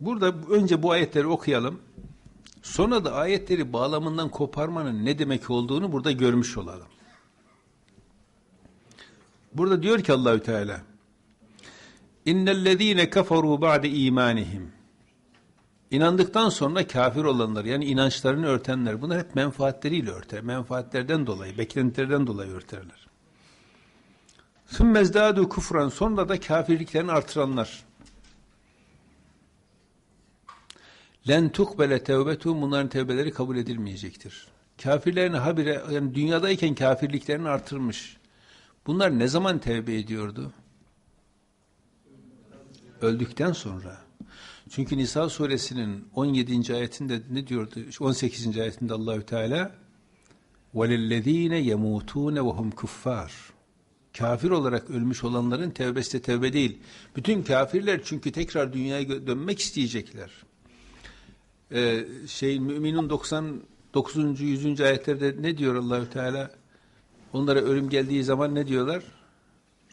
Burada önce bu ayetleri okuyalım. Sonra da ayetleri bağlamından koparmanın ne demek olduğunu burada görmüş olalım. Burada diyor ki Allahü Teala İnnellezîne keferû ba'de imanihim İnandıktan sonra kafir olanlar yani inançlarını örtenler bunlar hep menfaatleriyle örter. Menfaatlerden dolayı, beklentilerden dolayı örterler. Sümmezdâdû kufran sonra da kafirliklerini artıranlar. Len tukbele tevbetu bunların tevbeleri kabul edilmeyecektir. Kafirlerin habire yani dünyadayken kafirliklerini artırmış. Bunlar ne zaman tevbe ediyordu? Öldükten sonra. Çünkü Nisa suresinin 17. ayetinde ne diyordu? 18. ayetinde Allahü Teala وَلِلَّذ۪ينَ يَمُوتُونَ وَهُمْ kuffar. Kafir olarak ölmüş olanların tevbesi de tevbe değil. Bütün kafirler çünkü tekrar dünyaya dönmek isteyecekler. Ee, şey Müminun 99. 100. ayetlerde ne diyor Allahü Teala? Onlara ölüm geldiği zaman ne diyorlar?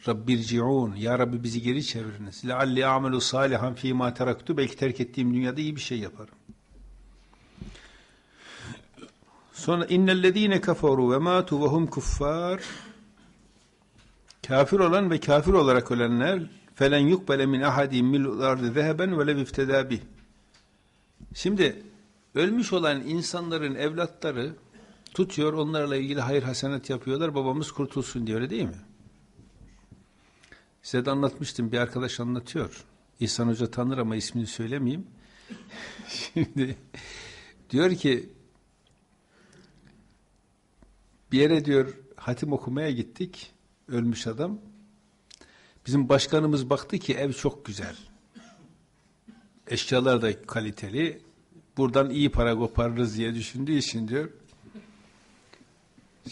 Rabbirciun. Ya Rabbi bizi geri çeviriniz. Lealli amelu salihan fîmâ teraktu. Belki terk ettiğim dünyada iyi bir şey yaparım. Sonra innellezîne keferû ve mâtu ve hum kuffâr. Kafir olan ve kafir olarak ölenler felen yukbele min ahadin mil'ul ardı zeheben ve lev iftedâ bih. Şimdi ölmüş olan insanların evlatları tutuyor onlarla ilgili hayır hasenet yapıyorlar babamız kurtulsun diyor öyle değil mi? Size de anlatmıştım bir arkadaş anlatıyor. İhsan Hoca tanır ama ismini söylemeyeyim. Şimdi diyor ki bir yere diyor hatim okumaya gittik. Ölmüş adam. Bizim başkanımız baktı ki ev çok güzel. Eşyalar da kaliteli. Buradan iyi para koparırız diye düşündüğü için diyor.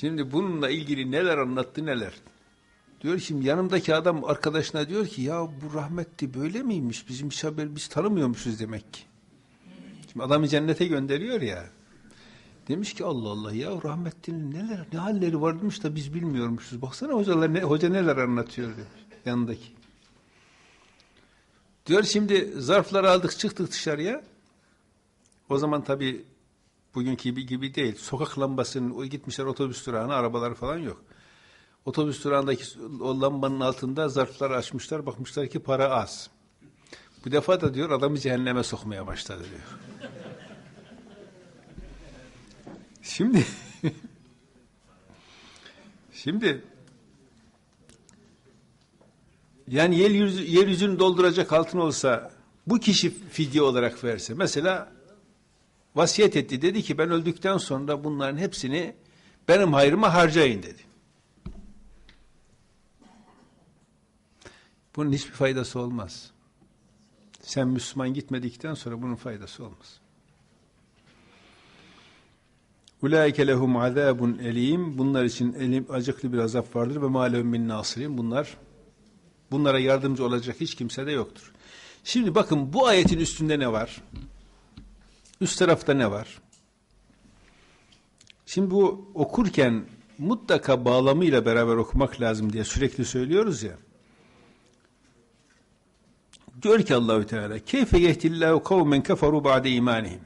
Şimdi bununla ilgili neler anlattı neler. Diyor şimdi yanımdaki adam arkadaşına diyor ki ya bu rahmetli böyle miymiş? Bizim hiç haber biz tanımıyormuşuz demek ki. Şimdi adamı cennete gönderiyor ya. Demiş ki Allah Allah ya rahmetlinin neler ne halleri varmış da biz bilmiyormuşuz. Baksana hocalar ne, hoca neler anlatıyor demiş yanındaki. Diyor şimdi zarfları aldık çıktık dışarıya. O zaman tabii bugünkü gibi, değil. Sokak lambasının gitmişler otobüs durağına arabalar falan yok. Otobüs durağındaki o lambanın altında zarflar açmışlar. Bakmışlar ki para az. Bu defa da diyor adamı cehenneme sokmaya başladı diyor. Şimdi şimdi yani yeryüzü, yeryüzünü dolduracak altın olsa bu kişi fidye olarak verse mesela vasiyet etti dedi ki ben öldükten sonra bunların hepsini benim hayrıma harcayın dedi. Bunun hiçbir faydası olmaz. Sen Müslüman gitmedikten sonra bunun faydası olmaz. Ulaike lehum azabun elim. Bunlar için elim acıklı bir azap vardır ve malehum min nasirin. Bunlar bunlara yardımcı olacak hiç kimse de yoktur. Şimdi bakın bu ayetin üstünde ne var? Üst tarafta ne var? Şimdi bu okurken mutlaka bağlamıyla beraber okumak lazım diye sürekli söylüyoruz ya. Diyor ki Allahü Teala: "Keyfe yehdillahu kavmen keferu ba'de imanihim."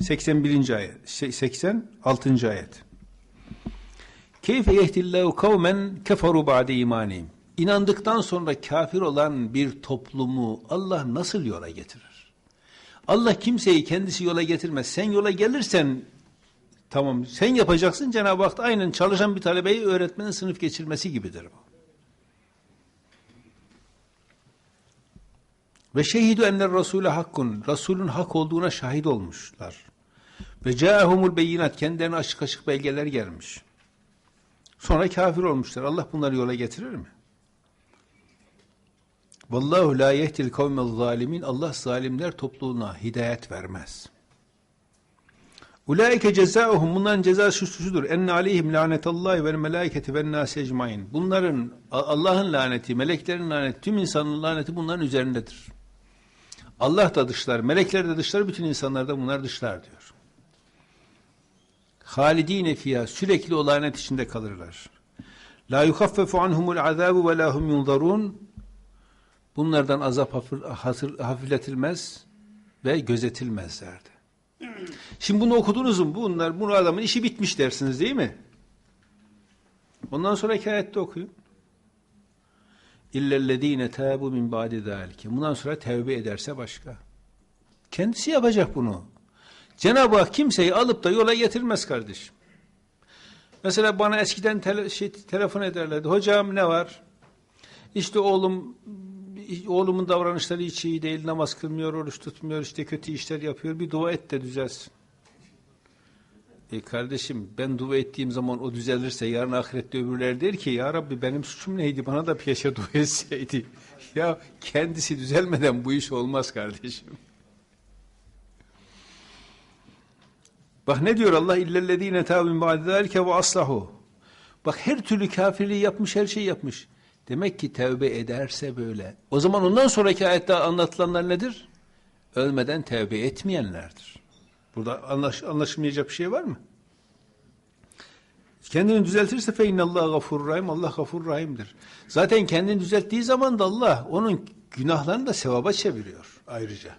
81. ayet. 86. Şey, ayet. Keyfe yehdillahu kavmen keferu ba'de imanihim. İnandıktan sonra kafir olan bir toplumu Allah nasıl yola getirir? Allah kimseyi kendisi yola getirmez. Sen yola gelirsen tamam sen yapacaksın Cenab-ı Hak aynen çalışan bir talebeyi öğretmenin sınıf geçirmesi gibidir bu. Ve şehidu enler Rasule hakkun. Resulün hak olduğuna şahit olmuşlar. Ve caehumul beyinat. Kendilerine açık açık belgeler gelmiş. Sonra kafir olmuşlar. Allah bunları yola getirir mi? Vallahu la yehtil kavmel zalimin. Allah zalimler topluluğuna hidayet vermez. Ulaike cezauhum bunların cezası şudur. Enne aleyhim lanetallahi vel melaiketi ven nasi ecmain. Bunların Allah'ın laneti, meleklerin laneti, tüm insanın laneti bunların üzerindedir. Allah da dışlar, melekler de dışlar, bütün insanlar da bunlar dışlar diyor. Halidine fiyâ sürekli o lanet içinde kalırlar. La yukaffefu anhumul azabu ve lahum yunzarun bunlardan azap hafifletilmez ve gözetilmezlerdi. Şimdi bunu okudunuz mu? Bunlar, bu adamın işi bitmiş dersiniz değil mi? Ondan sonraki ayette okuyun. İllellezine tabu min ba'di zalike. Bundan sonra tevbe ederse başka. Kendisi yapacak bunu. Cenab-ı Hak kimseyi alıp da yola getirmez kardeşim. Mesela bana eskiden tele, şey, telefon ederlerdi. Hocam ne var? İşte oğlum oğlumun davranışları hiç iyi değil. Namaz kılmıyor, oruç tutmuyor, işte kötü işler yapıyor. Bir dua et de düzelsin. E kardeşim ben dua ettiğim zaman o düzelirse yarın ahirette öbürler der ki ya Rabbi benim suçum neydi bana da peşe dua etseydi. Ya kendisi düzelmeden bu iş olmaz kardeşim. Bak ne diyor Allah illellezine tâbin ba'de zâlike ve aslahu. Bak her türlü kafirliği yapmış, her şeyi yapmış. Demek ki tevbe ederse böyle. O zaman ondan sonraki ayette anlatılanlar nedir? Ölmeden tevbe etmeyenlerdir. Burada anlaş, anlaşılmayacak bir şey var mı? Kendini düzeltirse fe innallâhe gafurur rahim. Allah gafur rahimdir. Zaten kendini düzelttiği zaman da Allah onun günahlarını da sevaba çeviriyor ayrıca.